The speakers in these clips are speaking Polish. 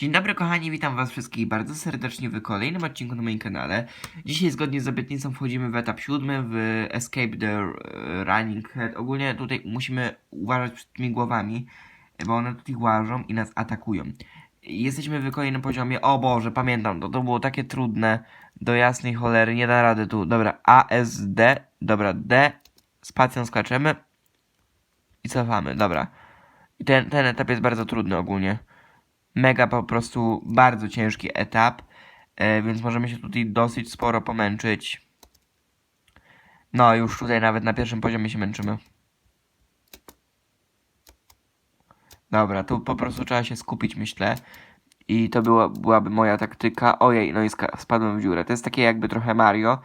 Dzień dobry kochani, witam was wszystkich bardzo serdecznie w kolejnym odcinku na moim kanale. Dzisiaj zgodnie z obietnicą wchodzimy w etap siódmy w Escape the Running Head. Ogólnie tutaj musimy uważać przed tymi głowami, bo one tutaj łażą i nas atakują. Jesteśmy w kolejnym poziomie, o Boże, pamiętam to, to było takie trudne, do jasnej cholery, nie da rady tu. Dobra, A, S, D, dobra, D, spacją skaczemy i cofamy, dobra. Ten, ten etap jest bardzo trudny ogólnie mega po prostu bardzo ciężki etap, e, więc możemy się tutaj dosyć sporo pomęczyć. No, już tutaj nawet na pierwszym poziomie się męczymy. Dobra, tu po prostu trzeba się skupić, myślę. I to była, byłaby moja taktyka. Ojej, no i spadłem w dziurę. To jest takie jakby trochę Mario.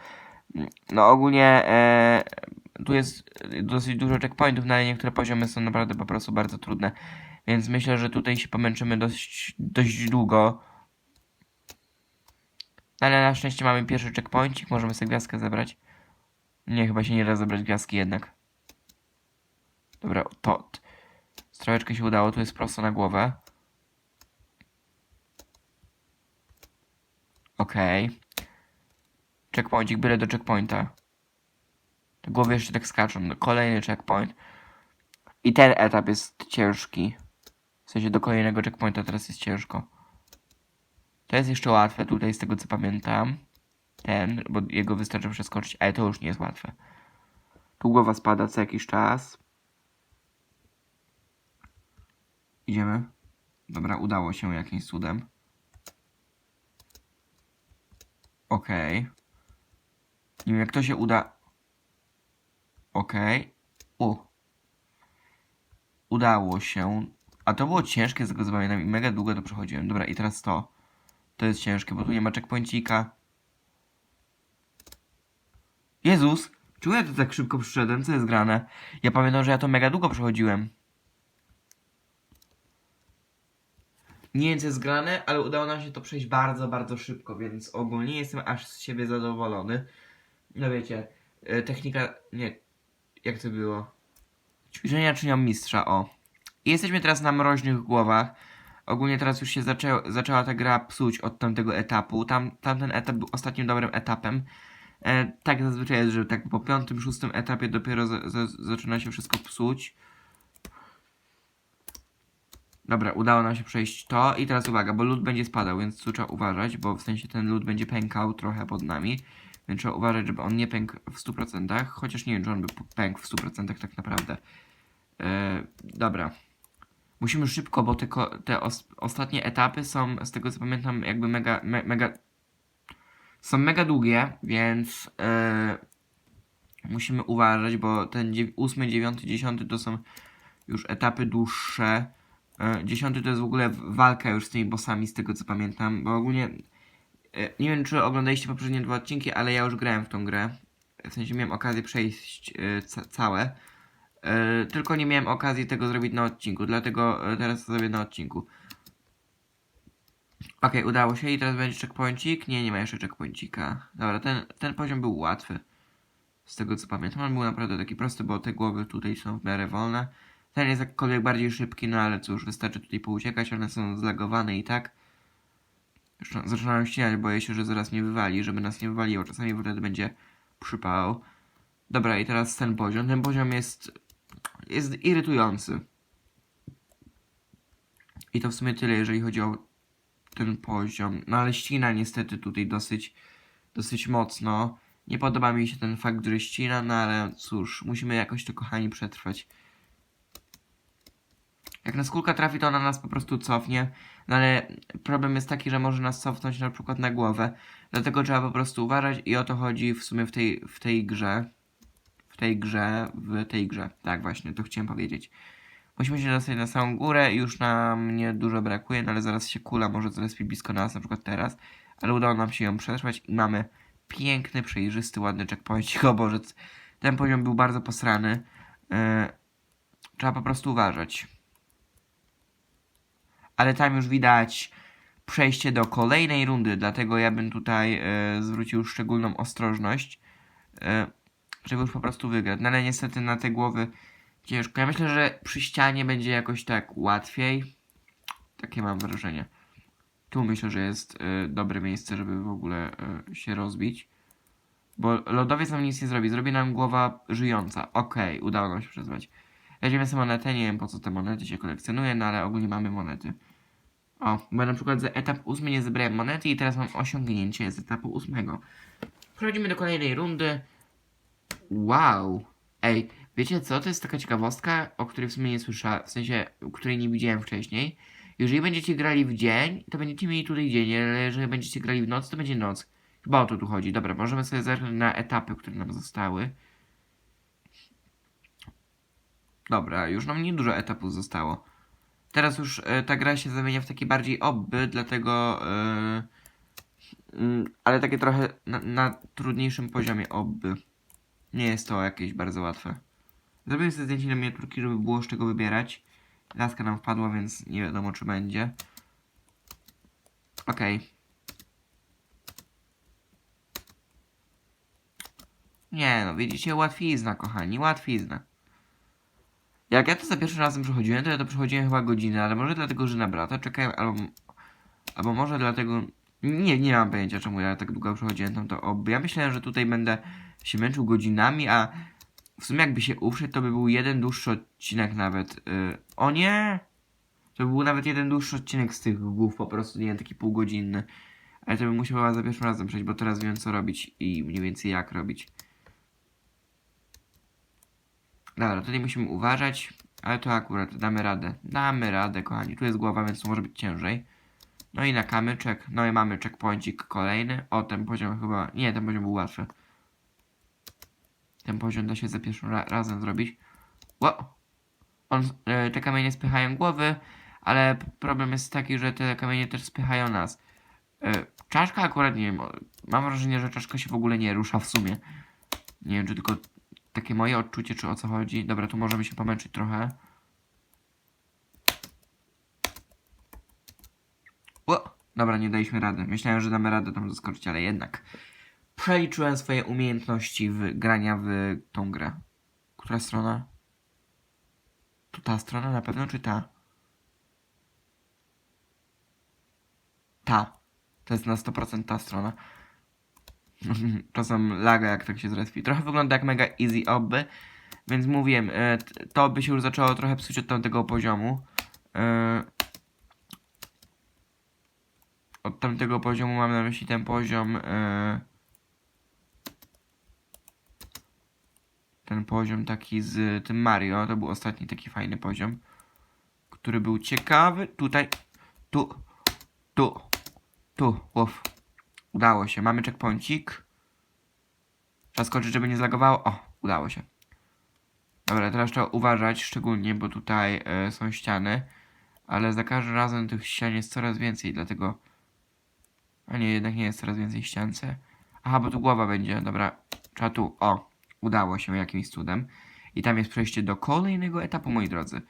No ogólnie e, tu jest dosyć dużo checkpointów, no ale niektóre poziomy są naprawdę po prostu bardzo trudne. Więc myślę, że tutaj się pomęczymy dość, dość długo. Ale na szczęście mamy pierwszy checkpointik, możemy sobie gwiazdkę zebrać. Nie, chyba się nie da zebrać gwiazdki jednak. Dobra, to. Troszeczkę się udało, tu jest prosto na głowę. Okej. Checkpointik, byle do checkpointa. Te głowy jeszcze tak skaczą. No, Kolejny checkpoint. I ten etap jest ciężki. W sensie do kolejnego checkpointa teraz jest ciężko. To jest jeszcze łatwe tutaj, z tego co pamiętam. Ten, bo jego wystarczy przeskoczyć, ale to już nie jest łatwe. Tu głowa spada co jakiś czas. Idziemy. Dobra, udało się jakimś cudem. Okej. Nie wiem jak to się uda. Okej. U. Udało się. A to było ciężkie z tego i mega długo to przechodziłem. Dobra, i teraz to. To jest ciężkie, bo tu nie ma checkpointika. Jezus! Czemu ja to tak szybko przyszedłem? Co jest grane? Ja pamiętam, że ja to mega długo przechodziłem. Nie wiem co jest grane, ale udało nam się to przejść bardzo, bardzo szybko, więc ogólnie jestem aż z siebie zadowolony. No wiecie, e, technika... Nie, jak to było? Ćwiczenia czynią mistrza, o. Jesteśmy teraz na mroźnych głowach. Ogólnie teraz już się zaczę, zaczęła ta gra psuć od tamtego etapu. Tam, tamten etap był ostatnim dobrym etapem. E, tak zazwyczaj jest, że tak po piątym, szóstym etapie dopiero za, za, zaczyna się wszystko psuć. Dobra, udało nam się przejść to i teraz uwaga, bo lód będzie spadał, więc tu trzeba uważać, bo w sensie ten lód będzie pękał trochę pod nami, więc trzeba uważać, żeby on nie pękł w 100%, chociaż nie wiem, czy on by pękł w 100% tak naprawdę. E, dobra. Musimy szybko, bo te, te os- ostatnie etapy są, z tego co pamiętam, jakby mega, me- mega są mega długie, więc e, musimy uważać, bo ten dziew- ósmy, dziewiąty, dziesiąty to są już etapy dłuższe. E, dziesiąty to jest w ogóle walka już z tymi bossami, z tego co pamiętam, bo ogólnie e, nie wiem, czy oglądaliście poprzednie dwa odcinki, ale ja już grałem w tą grę. W sensie miałem okazję przejść ca- całe. E, tylko nie miałem okazji tego zrobić na odcinku, dlatego e, teraz to zrobię na odcinku. Okej, udało się i teraz będzie checkpointik. Nie, nie ma jeszcze checkpointika. Dobra, ten, ten poziom był łatwy. Z tego co pamiętam, on był naprawdę taki prosty, bo te głowy tutaj są w miarę wolne. Ten jest jakkolwiek bardziej szybki, no ale cóż, wystarczy tutaj pouciekać, one są zlagowane i tak. Zaczynają ścinać, boję się, że zaraz mnie wywali, żeby nas nie wywaliło. Czasami wtedy będzie przypał. Dobra, i teraz ten poziom. Ten poziom jest, jest irytujący. I to w sumie tyle, jeżeli chodzi o ten poziom. No ale ścina niestety tutaj dosyć, dosyć mocno. Nie podoba mi się ten fakt, że ścina, no ale cóż, musimy jakoś to kochani przetrwać. Jak nas kulka trafi, to ona nas po prostu cofnie. No ale problem jest taki, że może nas cofnąć na przykład na głowę. Dlatego trzeba po prostu uważać i o to chodzi w sumie w tej, w tej grze. W tej grze, w tej grze. Tak właśnie, to chciałem powiedzieć. Musimy się dostać na samą górę i już nam nie dużo brakuje, no ale zaraz się kula może zrespić blisko nas, na przykład teraz. Ale udało nam się ją przetrwać i mamy piękny, przejrzysty, ładny checkpoint. O Boże, ten poziom był bardzo posrany. Yy, trzeba po prostu uważać. Ale tam już widać przejście do kolejnej rundy, dlatego ja bym tutaj yy, zwrócił szczególną ostrożność, yy, żeby już po prostu wygrać. No ale niestety na te głowy ciężko. Ja myślę, że przy ścianie będzie jakoś tak łatwiej. Takie mam wrażenie. Tu myślę, że jest y, dobre miejsce, żeby w ogóle y, się rozbić. Bo lodowiec nam nic nie zrobi. Zrobi nam głowa żyjąca. Okej, udało nam się przezwać. Weźmiemy sobie monetę. Nie wiem po co te monety się kolekcjonuje, no ale ogólnie mamy monety. O, bo na przykład za etap ósmy nie zebrałem monety i teraz mam osiągnięcie z etapu ósmego. Przechodzimy do kolejnej rundy. Wow. Ej, wiecie co? To jest taka ciekawostka, o której w sumie nie słyszałem, w sensie, której nie widziałem wcześniej. Jeżeli będziecie grali w dzień, to będziecie mieli tutaj dzień, ale jeżeli będziecie grali w noc, to będzie noc. Chyba o to tu chodzi. Dobra, możemy sobie zerknąć na etapy, które nam zostały. Dobra, już nam niedużo etapów zostało. Teraz już e, ta gra się zamienia w takie bardziej obby, dlatego... E, mm, ale takie trochę na, na trudniejszym poziomie obby. Nie jest to jakieś bardzo łatwe. Zrobiłem sobie zdjęcie na miniaturki, żeby było z czego wybierać. Laska nam wpadła, więc nie wiadomo czy będzie. Okej. Nie no, widzicie, łatwizna, kochani, łatwizna. Jak ja to za pierwszym razem przechodziłem, to ja to przechodziłem chyba godzinę, ale może dlatego, że na brata czekałem, albo, albo może dlatego... Nie, nie mam pojęcia, czemu ja tak długo przechodziłem tam to ob. Ja myślałem, że tutaj będę się męczył godzinami, a w sumie jakby się uszedł, to by był jeden dłuższy odcinek nawet. Yy, o nie! To by był nawet jeden dłuższy odcinek z tych głów, po prostu, nie taki półgodzinny. Ale to bym musiał za pierwszym razem przejść, bo teraz wiem co robić i mniej więcej jak robić. Dobra, tutaj musimy uważać, ale to akurat damy radę. Damy radę, kochani. Tu jest głowa, więc to może być ciężej. No i na kamyczek. No i mamy checkpointik kolejny. O, ten poziom chyba... Nie, ten poziom był łatwy. Ten poziom da się za pierwszym ra razem zrobić. Wow. On, e, te kamienie spychają głowy, ale problem jest taki, że te kamienie też spychają nas. E, czaszka akurat nie wiem. Mam wrażenie, że czaszka się w ogóle nie rusza w sumie. Nie wiem, czy tylko takie moje odczucie, czy o co chodzi. Dobra, tu możemy się pomęczyć trochę. O! Dobra, nie daliśmy rady. Myślałem, że damy radę tam doskoczyć, ale jednak. Przeliczyłem swoje umiejętności w grania w tą grę. Która strona? To ta strona na pewno, czy ta? Ta. To jest na 100% ta strona. Czasem laga jak tak się zrespi. Trochę wygląda jak mega easy obby, więc mówiłem, e, to by się już zaczęło trochę psuć od tamtego poziomu. E, Od tamtego poziomu mam na myśli ten poziom. e, Ten poziom taki z tym Mario. To był ostatni taki fajny poziom. Który był ciekawy. Tutaj. Tu. Tu. Tu. Uf. Udało się. Mamy checkpointik. Trzeba skoczyć, żeby nie zlagowało. O, udało się. Dobra, teraz trzeba uważać, szczególnie, bo tutaj e, są ściany. Ale za każdym razem tych ścian jest coraz więcej, dlatego... A nie, jednak nie jest coraz więcej ściance. Aha, bo tu głowa będzie. Dobra, trzeba tu. O, udało się jakimś cudem. I tam jest przejście do kolejnego etapu, moi drodzy.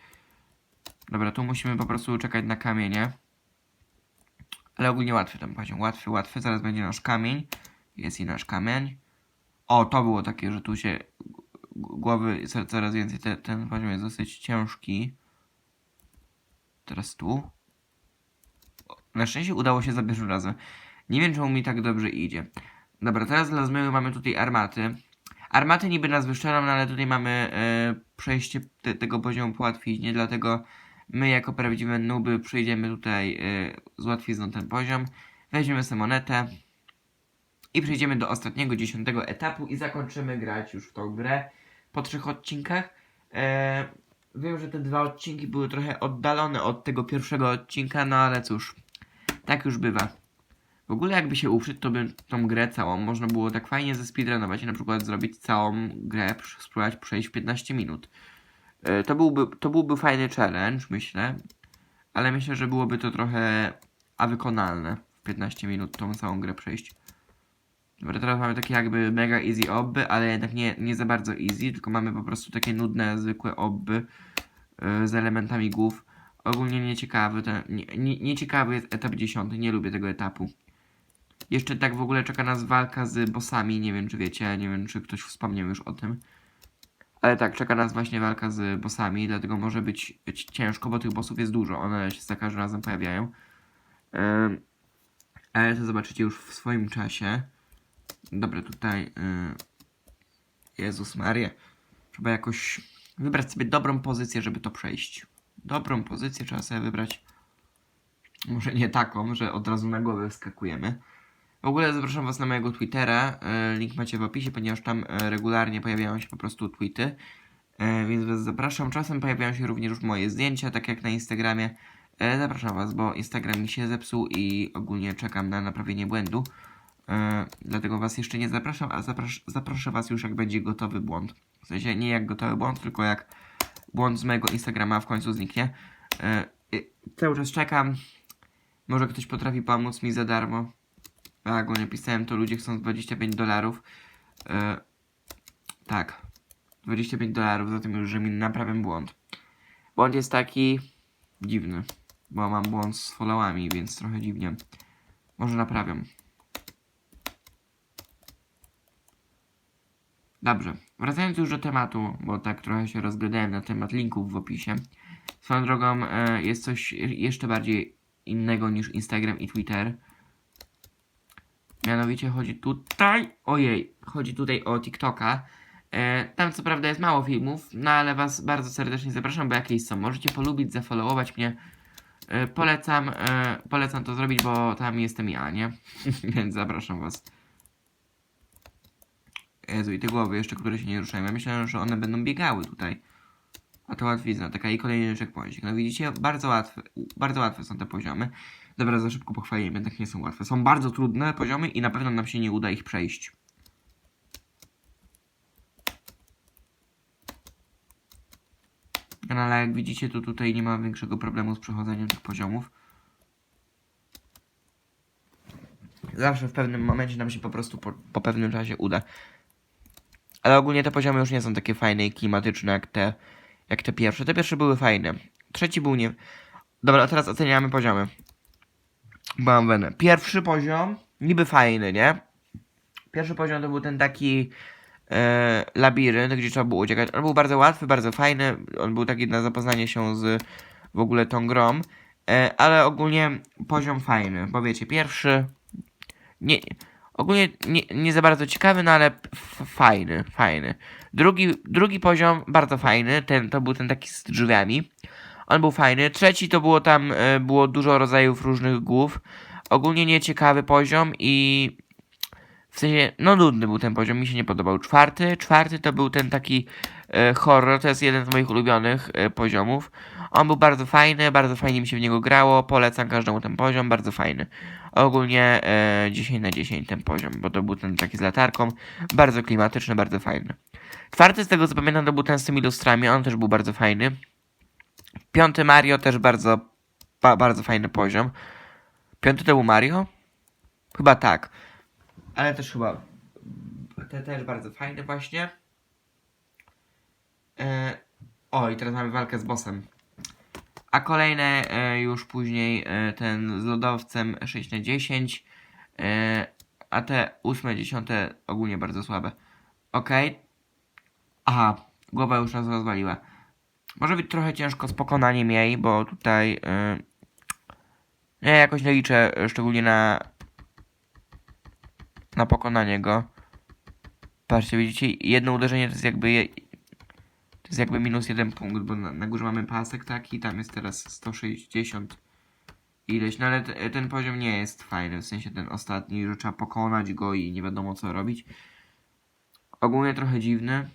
Dobra, tu musimy po prostu czekać na kamienie. Ale ogólnie łatwy ten poziom. Łatwy, łatwy. Zaraz będzie nasz kamień. Jest i nasz kamień. O, to było takie, że tu się głowy co- coraz więcej. Te, ten poziom jest dosyć ciężki. Teraz tu. Na szczęście udało się za pierwszym razem. Nie wiem, czemu mi tak dobrze idzie. Dobra, teraz dla zmyłu mamy tutaj armaty. Armaty niby nas wyszczelą, no ale tutaj mamy e, przejście te, tego poziomu po łatwiźnie, dlatego my jako prawdziwe nuby przejdziemy tutaj e, z łatwizną ten poziom. Weźmiemy sobie monetę i przejdziemy do ostatniego, dziesiątego etapu i zakończymy grać już w tą grę po trzech odcinkach. E, wiem, że te dwa odcinki były trochę oddalone od tego pierwszego odcinka, no ale cóż, tak już bywa. W ogóle jakby się uprzeć, to by tą grę całą można było tak fajnie zespeedrunować i na przykład zrobić całą grę, pr- spróbować przejść w 15 minut. E, To byłby, to byłby fajny challenge, myślę, ale myślę, że byłoby to trochę a wykonalne w 15 minut tą całą grę przejść. Dobra, teraz mamy takie jakby mega easy obby, ale jednak nie, nie za bardzo easy, tylko mamy po prostu takie nudne, zwykłe obby yy, z elementami głów. Ogólnie nieciekawy, ten, nie, nie, nieciekawy jest etap 10, nie lubię tego etapu. Jeszcze tak w ogóle czeka nas walka z bossami, nie wiem czy wiecie, nie wiem czy ktoś wspomniał już o tym. Ale tak, czeka nas właśnie walka z bossami, dlatego może być, ciężko, bo tych bossów jest dużo, one się za każdym razem pojawiają. Ale to zobaczycie już w swoim czasie. Dobra, tutaj. Yy, Jezus Maria. Trzeba jakoś wybrać sobie dobrą pozycję, żeby to przejść. Dobrą pozycję trzeba sobie wybrać. Może nie taką, że od razu na głowę wskakujemy. W ogóle zapraszam Was na mojego Twittera. e, Link macie w opisie, ponieważ tam e, regularnie pojawiają się po prostu tweety. E, Więc Was zapraszam. Czasem pojawiają się również moje zdjęcia, tak jak na Instagramie. Zapraszam Was, bo Instagram mi się zepsuł i ogólnie czekam na naprawienie błędu. Dlatego Was jeszcze nie zapraszam, a zapras zaproszę Was już jak będzie gotowy błąd. W sensie nie jak gotowy błąd, tylko jak błąd z mojego Instagrama w końcu zniknie. E, Cały czas czekam. Może ktoś potrafi pomóc mi za darmo. Ja ogólnie pisałem, to ludzie chcą 25 dolarów. E, tak. 25 dolarów za tym już, że mi naprawiam błąd. Błąd jest taki dziwny, bo mam błąd z followami, więc trochę dziwnie. Może naprawiam. Dobrze, wracając już do tematu, bo tak trochę się rozgadałem na temat linków w opisie. Swoją drogą e, jest coś jeszcze bardziej innego niż Instagram i Twitter. Mianowicie chodzi tutaj, ojej, chodzi tutaj o TikToka. E, tam co prawda jest mało filmów, no ale was bardzo serdecznie zapraszam, bo jakieś są. Możecie polubić, zafollowować mnie. E, polecam, polecam to zrobić, bo tam jestem ja, nie? Więc zapraszam was. Jezu, i te głowy jeszcze, które się nie ruszają. Ja myślałem, że one będą biegały tutaj. A to łatwizna, taka i kolejny checkpoint. No widzicie, bardzo łatwe, bardzo łatwe są te poziomy. Dobra, za szybko pochwaliłem, jednak nie są łatwe. Są bardzo trudne poziomy i na pewno nam się nie uda ich przejść. No ale jak widzicie, to tutaj nie ma większego problemu z przechodzeniem tych poziomów. Zawsze w pewnym momencie nam się po prostu po, po pewnym czasie uda. Ale ogólnie te poziomy już nie są takie fajne i klimatyczne jak te, jak te pierwsze. Te pierwsze były fajne. Trzeci był nie... Dobra, a teraz oceniamy poziomy. Mam wenę. Pierwszy poziom, niby fajny, nie? Pierwszy poziom to był ten taki e, labirynt, gdzie trzeba było uciekać. On był bardzo łatwy, bardzo fajny. On był taki na zapoznanie się z w ogóle tą grą. E, ale ogólnie poziom fajny, bo wiecie, pierwszy nie, ogólnie nie, nie za bardzo ciekawy, no ale fajny, fajny. Drugi, drugi poziom bardzo fajny, ten to był ten taki z drzwiami. On był fajny. Trzeci to było tam, e, było dużo rodzajów różnych głów. Ogólnie nieciekawy poziom i w sensie, no nudny był ten poziom, mi się nie podobał. Czwarty, czwarty to był ten taki e, horror, to jest jeden z moich ulubionych e, poziomów. On był bardzo fajny, bardzo fajnie mi się w niego grało, polecam każdemu ten poziom, bardzo fajny. Ogólnie e, 10 na 10 ten poziom, bo to był ten taki z latarką, bardzo klimatyczny, bardzo fajny. Czwarty z tego co pamiętam to był ten z tymi lustrami, on też był bardzo fajny. Piąty Mario też bardzo, ba, bardzo fajny poziom. Piąty to był Mario? Chyba tak. Ale też chyba. Te też bardzo fajne właśnie. E, o, i teraz mamy walkę z bossem. A kolejne e, już później e, ten z lodowcem 6 na 10 e, A te 8, 10 ogólnie bardzo słabe. Okej. Aha, głowa już nas rozwaliła. Może być trochę ciężko z pokonaniem jej, bo tutaj ja jakoś nie liczę szczególnie na na pokonanie go. Patrzcie, widzicie, jedno uderzenie to jest jakby to jest jakby minus jeden punkt, bo na, na górze mamy pasek taki, tam jest teraz 160 ileś, no ale te, ten poziom nie jest fajny, w sensie ten ostatni, że trzeba pokonać go i nie wiadomo co robić. Ogólnie trochę dziwny.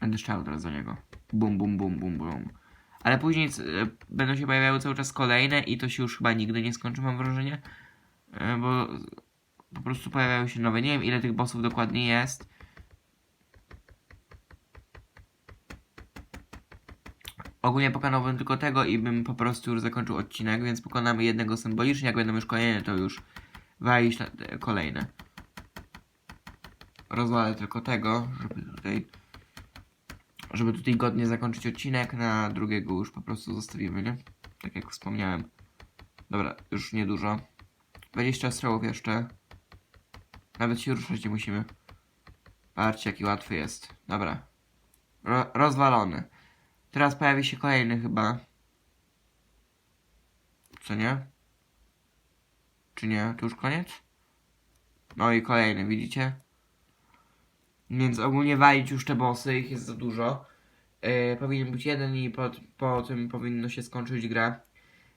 Będę strzelał teraz do niego. Bum, bum, bum, bum, bum. Ale później e, będą się pojawiały cały czas kolejne i to się już chyba nigdy nie skończy, mam wrażenie. E, Bo po prostu pojawiają się nowe. Nie wiem ile tych bossów dokładnie jest. Ogólnie pokonałbym tylko tego i bym po prostu już zakończył odcinek, więc pokonamy jednego symbolicznie. Jak będą już kolejne, to już walić kolejne. Rozwalę tylko tego, żeby tutaj żeby tutaj godnie zakończyć odcinek, na drugiego już po prostu zostawimy, nie? Tak jak wspomniałem. Dobra, już niedużo. 20 strzałów jeszcze. Nawet się ruszać nie musimy. Patrzcie, jaki łatwy jest. Dobra. Ro rozwalony. Teraz pojawi się kolejny chyba. Co nie? Czy nie? To już koniec? No i kolejny, widzicie? Więc ogólnie walić już te bossy, ich jest za dużo. E, powinien być jeden i po, po tym powinno się skończyć gra.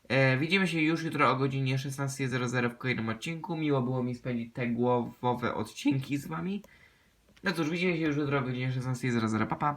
E, widzimy się już jutro o godzinie 16.00 w kolejnym odcinku. Miło było mi spędzić te głowowe odcinki z wami. No cóż, widzimy się już jutro o godzinie 16.00. Pa, pa.